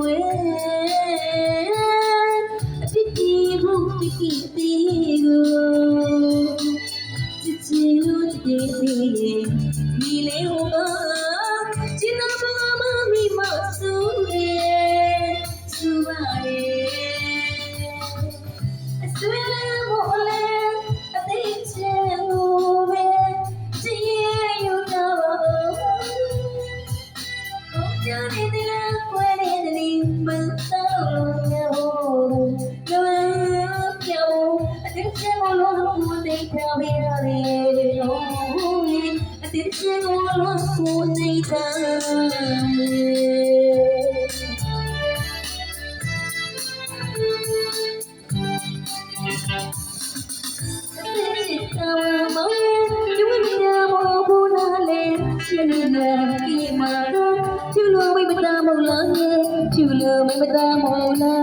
will. Did you want to need Chưa lừa mình mà ta màu lá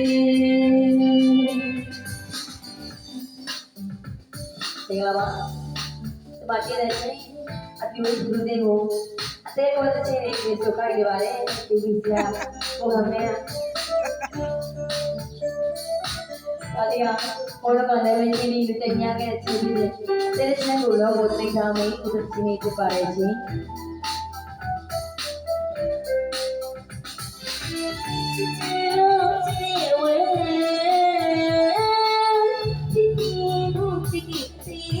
தேவா பாக்கியதே अति गुरुदेव हो। अतः बहुत अच्छे हैं तो का ये वाले ये विद्या वो हमें अतिया हाँ, और बंदे में के लिए तो यहाँ के अच्छे भी जैसे तेरे से बोला बोलते ही दाम ही कुछ अच्छी नहीं कर पा रहे जी। तेरा तेरा Siti, Siti.